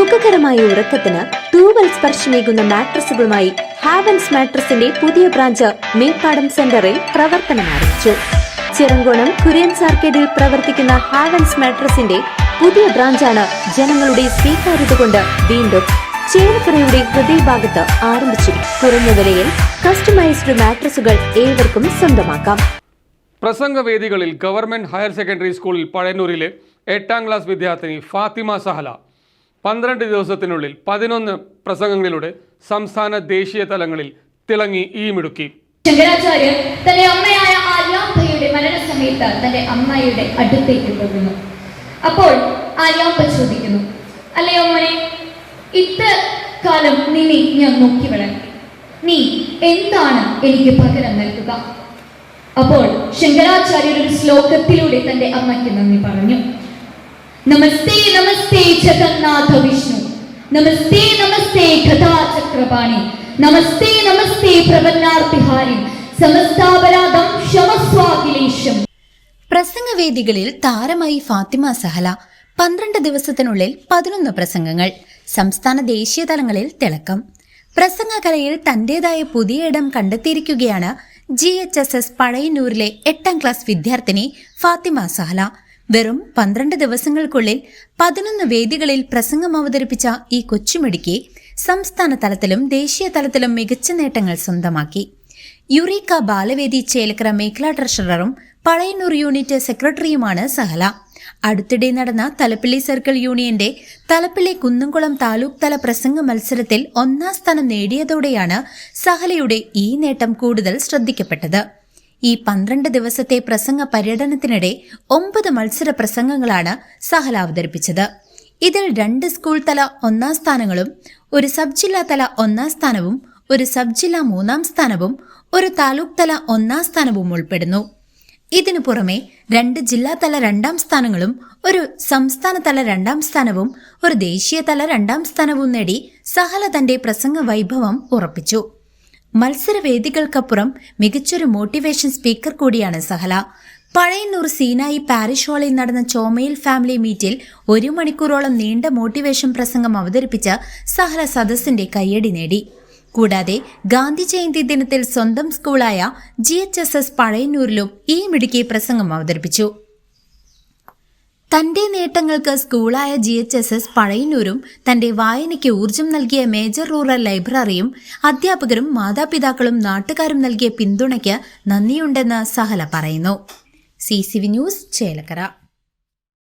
സുഖകരമായ ഉറക്കത്തിന് തൂവൽ സ്പർശമേകുന്ന മാട്രസുകളുമായി ഹാവൻസ് മാട്രസിന്റെ പുതിയ ബ്രാഞ്ച് മേപ്പാടം സെന്ററിൽ പ്രവർത്തനം ആരംഭിച്ചു. ചിറങ്കോണം കുര്യൻ സാർക്കേഡിൽ പ്രവർത്തിക്കുന്ന ഹാവൻസ് മാട്രസിന്റെ പുതിയ ബ്രാഞ്ചാണ് ജനങ്ങളുടെ സ്വീകാര്യത കൊണ്ട് വീണ്ടും ചേലക്കരയുടെ ഹൃദയഭാഗത്ത് ആരംഭിച്ചു കുറഞ്ഞ വിലയിൽ കസ്റ്റമൈസ്ഡ് മാട്രസുകൾ ഏവർക്കും സ്വന്തമാക്കാം. പ്രസംഗവേദികളിൽ ഗവൺമെന്റ് ഹയർ സെക്കൻഡറി സ്കൂളിൽ പഴയന്നൂരിലെ എട്ടാം ക്ലാസ് വിദ്യാർത്ഥിനി ഫാത്തിമ സഹല പന്ത്രണ്ട് ദിവസത്തിനുള്ളിൽ പതിനൊന്ന് പ്രസംഗങ്ങളിലൂടെ സംസ്ഥാന ദേശീയ തലങ്ങളിൽ തിളങ്ങി ഈ മിടുക്കി ശങ്കരാചാര്യർ തന്റെ അമ്മയായ ആര്യാമ്പയുടെ മരണസമയത്ത് തന്റെ അമ്മയുടെ അടുത്തേക്ക് പോകുന്നു. അപ്പോൾ ആര്യാമ്പ ചോദിക്കുന്നു അല്ലയോ മോനെ ഇത്ര കാലം നിന്നെ ഞാൻ നോക്കി വളർത്തി. നീ എന്താണ് എനിക്ക് പകരം നൽകുക? അപ്പോൾ ശങ്കരാചാര്യർ ഒരു ശ്ലോകത്തിലൂടെ തന്റെ അമ്മയ്ക്ക് നന്ദി പറഞ്ഞു. നമസ്തേ നമസ്തേ ജഗന്നാഥ വിഷ്ണു. നമസ്തേ നമസ്തേ ഗതാചക്രപാണി നമസ്തേ നമസ്തേ പ്രപന്നാർത്തിഹാരി. സമസ്താപരാധം ശമസ്വാഖിലേശം പ്രസംഗവേദികളിൽ താരമായി ഫാത്തിമ സഹല. പന്ത്രണ്ട് ദിവസത്തിനുള്ളിൽ പതിനൊന്ന് പ്രസംഗങ്ങൾ. സംസ്ഥാന ദേശീയ തലങ്ങളിൽ തിളക്കം. പ്രസംഗകലയിൽ തന്റേതായ പുതിയ ഇടം കണ്ടെത്തിയിരിക്കുകയാണ് ജി എച്ച് എസ് എസ് പഴയന്നൂരിലെ എട്ടാം ക്ലാസ് വിദ്യാർത്ഥിനി ഫാത്തിമ സഹല. വെറും പന്ത്രണ്ട് ദിവസങ്ങൾക്കുള്ളിൽ പതിനൊന്ന് വേദികളിൽ പ്രസംഗം അവതരിപ്പിച്ച ഈ കൊച്ചുമിടുക്കി സംസ്ഥാന തലത്തിലും ദേശീയ തലത്തിലും മികച്ച നേട്ടങ്ങൾ സ്വന്തമാക്കി. യുറീക്ക ബാലവേദി ചേലക്കര മേഖലാ ട്രഷററും പഴയന്നൂർ യൂണിറ്റ് സെക്രട്ടറിയുമാണ് സഹല. അടുത്തിടെ നടന്ന തലപ്പിള്ളി സർക്കിൾ യൂണിയന്റെ തലപ്പിള്ളി കുന്നംകുളം താലൂക്ക് തല പ്രസംഗ മത്സരത്തിൽ ഒന്നാം സ്ഥാനം നേടിയതോടെയാണ് സഹലയുടെ ഈ നേട്ടം കൂടുതൽ ശ്രദ്ധിക്കപ്പെട്ടത്. ഈ പന്ത്രണ്ട് ദിവസത്തെ പ്രസംഗ പര്യടനത്തിനിടെ ഒമ്പത് മത്സര പ്രസംഗങ്ങളാണ് സഹല അവതരിപ്പിച്ചത്. ഇതിൽ രണ്ട് സ്കൂൾ തല ഒന്നാം സ്ഥാനങ്ങളും ഒരു സബ് ജില്ലാ തല ഒന്നാം സ്ഥാനവും ഒരു സബ് ജില്ലാ മൂന്നാം സ്ഥാനവും ഒരു താലൂക്ക് തല ഒന്നാം സ്ഥാനവും ഉൾപ്പെടുന്നു. ഇതിനു പുറമെ രണ്ട് ജില്ലാതല രണ്ടാം സ്ഥാനങ്ങളും ഒരു സംസ്ഥാന തല രണ്ടാം സ്ഥാനവും ഒരു ദേശീയ തല രണ്ടാം സ്ഥാനവും നേടി സഹല തന്റെ പ്രസംഗ വൈഭവം ഉറപ്പിച്ചു. മത്സരവേദികൾക്കപ്പുറം മികച്ചൊരു മോട്ടിവേഷൻ സ്പീക്കർ കൂടിയാണ് സഹല. പഴയന്നൂർ സീനായി പാരിഷ് ഹാളിൽ നടന്ന ചോമയിൽ ഫാമിലി മീറ്റിൽ ഒരു മണിക്കൂറോളം നീണ്ട മോട്ടിവേഷൻ പ്രസംഗം അവതരിപ്പിച്ച സഹല സദസ്സിന്റെ കയ്യടി നേടി. കൂടാതെ ഗാന്ധി ജയന്തി ദിനത്തിൽ സ്വന്തം സ്കൂളായ ജി എച്ച് എസ് എസ് പഴയന്നൂരിലും ഈ മിടുക്കി പ്രസംഗം അവതരിപ്പിച്ചു. തന്റെ നേട്ടങ്ങൾക്ക് സ്കൂളായ ജി എച്ച് എസ് എസ് പഴയന്നൂരും തന്റെ വായനയ്ക്ക് ഊർജം നൽകിയ മേജർ റൂറൽ ലൈബ്രറിയും അധ്യാപകരും മാതാപിതാക്കളും നാട്ടുകാരും നൽകിയ പിന്തുണയ്ക്ക് നന്ദിയുണ്ടെന്ന് സഹല പറയുന്നു. C C V news Chelakkara.